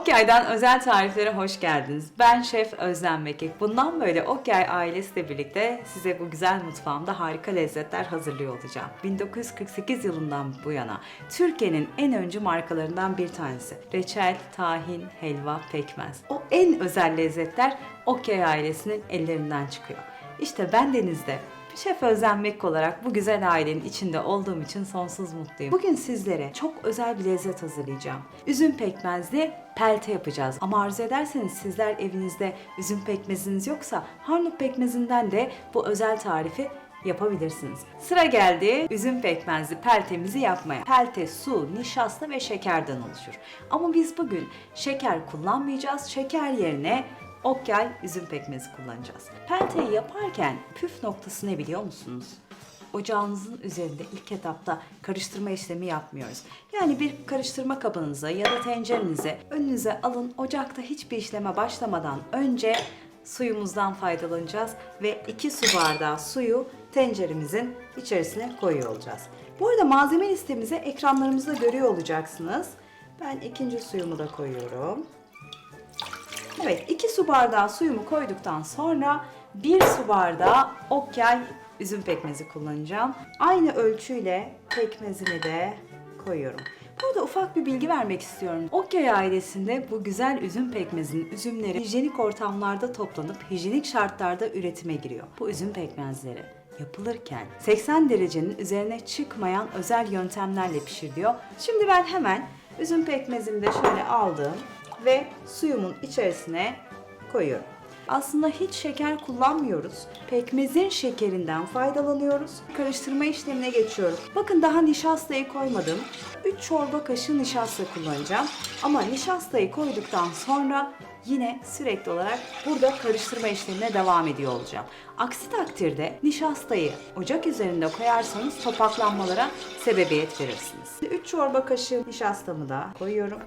Okyay'dan özel tariflere hoş geldiniz. Ben Şef Özlem Mekik. Bundan böyle Okyay ailesiyle birlikte size bu güzel mutfağımda harika lezzetler hazırlıyor olacağım. 1948 yılından bu yana Türkiye'nin en öncü markalarından bir tanesi. Reçel, tahin, helva, pekmez. O en özel lezzetler Okyay ailesinin ellerinden çıkıyor. İşte ben denizde Şef Özlem Mekk olarak bu güzel ailenin içinde olduğum için sonsuz mutluyum. Bugün sizlere çok özel bir lezzet hazırlayacağım. Üzüm pekmezli pelte yapacağız. Ama arzu ederseniz sizler evinizde üzüm pekmeziniz yoksa harnut pekmezinden de bu özel tarifi yapabilirsiniz. Sıra geldi üzüm pekmezli peltemizi yapmaya. Pelte su, nişasta ve şekerden oluşur. Ama biz bugün şeker kullanmayacağız. Şeker yerine Okyay üzüm pekmezi kullanacağız. Pelteyi yaparken püf noktası ne biliyor musunuz? Ocağınızın üzerinde ilk etapta karıştırma işlemi yapmıyoruz. Yani bir karıştırma kabınıza ya da tencerenize önünüze alın. Ocakta hiçbir işleme başlamadan önce suyumuzdan faydalanacağız ve 2 su bardağı suyu tenceremizin içerisine koyuyor olacağız. Bu arada malzeme listemizi ekranlarımızda görüyor olacaksınız. Ben ikinci suyumu da koyuyorum. Evet, 2 su bardağı suyumu koyduktan sonra 1 su bardağı okyay üzüm pekmezi kullanacağım. Aynı ölçüyle pekmezini de koyuyorum. Burada ufak bir bilgi vermek istiyorum. Okyay ailesinde bu güzel üzüm pekmezinin üzümleri hijyenik ortamlarda toplanıp hijyenik şartlarda üretime giriyor. Bu üzüm pekmezleri yapılırken 80 derecenin üzerine çıkmayan özel yöntemlerle pişiriliyor. Şimdi ben hemen üzüm pekmezimi de şöyle aldım ve suyumun içerisine koyuyorum. Aslında hiç şeker kullanmıyoruz. Pekmezin şekerinden faydalanıyoruz. Karıştırma işlemine geçiyorum. Bakın daha nişastayı koymadım. 3 çorba kaşığı nişasta kullanacağım. Ama nişastayı koyduktan sonra yine sürekli olarak burada karıştırma işlemine devam ediyor olacağım. Aksi takdirde nişastayı ocak üzerinde koyarsanız topaklanmalara sebebiyet verirsiniz. 3 çorba kaşığı nişastamı da koyuyorum.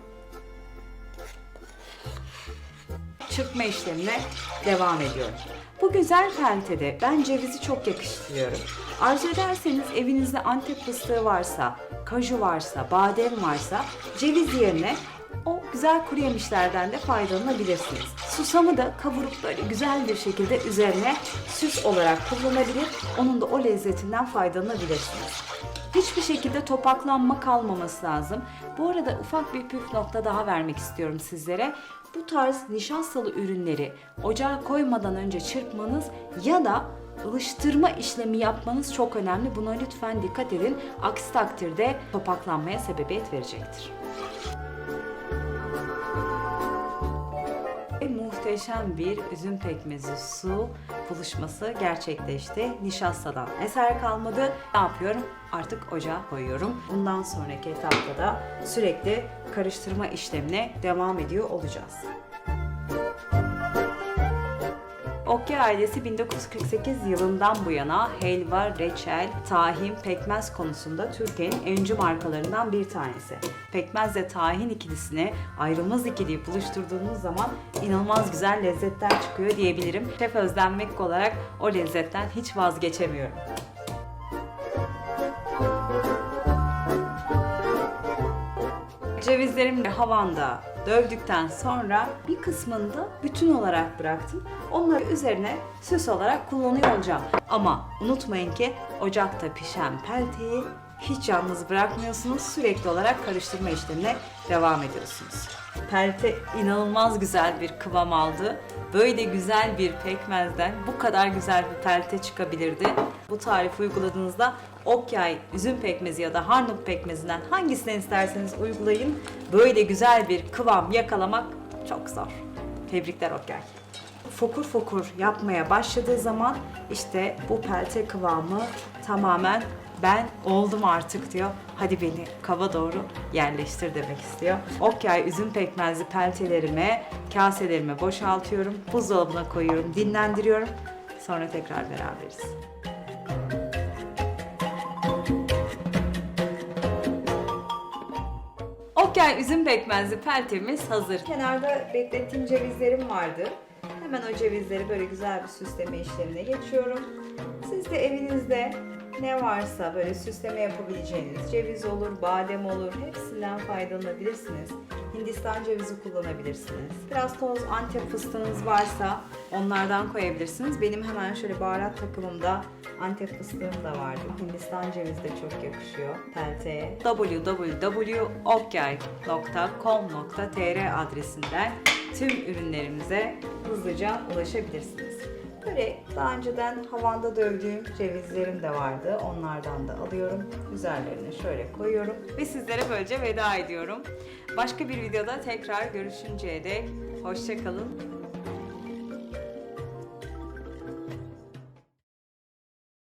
Çırpma işlemine devam ediyorum. Bu güzel peltede ben cevizi çok yakıştırıyorum. Arzu ederseniz evinizde antep fıstığı varsa, kaju varsa, badem varsa ceviz yerine o güzel kuru yemişlerden de faydalanabilirsiniz. Susamı da kavurup böyle güzel bir şekilde üzerine süs olarak kullanabilir. Onun da o lezzetinden faydalanabilirsiniz. Hiçbir şekilde topaklanma kalmaması lazım. Bu arada ufak bir püf nokta daha vermek istiyorum sizlere. Bu tarz nişastalı ürünleri ocağa koymadan önce çırpmanız ya da ılıştırma işlemi yapmanız çok önemli. Buna lütfen dikkat edin. Aksi takdirde topaklanmaya sebebiyet verecektir. Muhteşem bir üzüm pekmezi su buluşması gerçekleşti. Nişastadan eser kalmadı. Ne yapıyorum? Artık ocağa koyuyorum. Bundan sonraki etapta da sürekli karıştırma işlemine devam ediyor olacağız. Okyay ailesi 1948 yılından bu yana helva, reçel, tahin, pekmez konusunda Türkiye'nin öncü markalarından bir tanesi. Pekmezle tahin ikilisini, ayrılmaz ikiliyi buluşturduğunuz zaman inanılmaz güzel lezzetler çıkıyor diyebilirim. Şef Özlem olarak o lezzetten hiç vazgeçemiyorum. Cevizlerimi havanda dövdükten sonra bir kısmını da bütün olarak bıraktım. Onları üzerine süs olarak kullanıyor olacağım. Ama unutmayın ki ocakta pişen pelteyi hiç yalnız bırakmıyorsunuz. Sürekli olarak karıştırma işlemine devam ediyorsunuz. Pelte inanılmaz güzel bir kıvam aldı. Böyle güzel bir pekmezden bu kadar güzel bir pelte çıkabilirdi. Bu tarifi uyguladığınızda Okyay üzüm pekmezi ya da harnut pekmezinden hangisini isterseniz uygulayın. Böyle güzel bir kıvam yakalamak çok zor. Tebrikler Okyay. Fokur fokur yapmaya başladığı zaman işte bu pelte kıvamı tamamen ben oldum artık diyor. Hadi beni kava doğru yerleştir demek istiyor. Okyay üzüm pekmezli peltelerime, kaselerime boşaltıyorum. Buzdolabına koyuyorum, dinlendiriyorum. Sonra tekrar beraberiz. Okyay üzüm pekmezli peltemiz hazır. Kenarda beklettiğim cevizlerim vardı. Hemen o cevizleri böyle güzel bir süsleme işlemine geçiyorum. Siz de evinizde ne varsa böyle süsleme yapabileceğiniz ceviz olur, badem olur hepsinden faydalanabilirsiniz. Hindistan cevizi kullanabilirsiniz. Biraz toz antep fıstığınız varsa onlardan koyabilirsiniz. Benim hemen şöyle baharat takımımda antep fıstığım da vardı. Hindistan cevizi de çok yakışıyor pelteye. www.okyay.com.tr adresinden tüm ürünlerimize hızlıca ulaşabilirsiniz. Böyle daha önceden havanda dövdüğüm cevizlerim de vardı. Onlardan da alıyorum. Üzerlerine şöyle koyuyorum. Ve sizlere böylece veda ediyorum. Başka bir videoda tekrar görüşünceye dek hoşçakalın.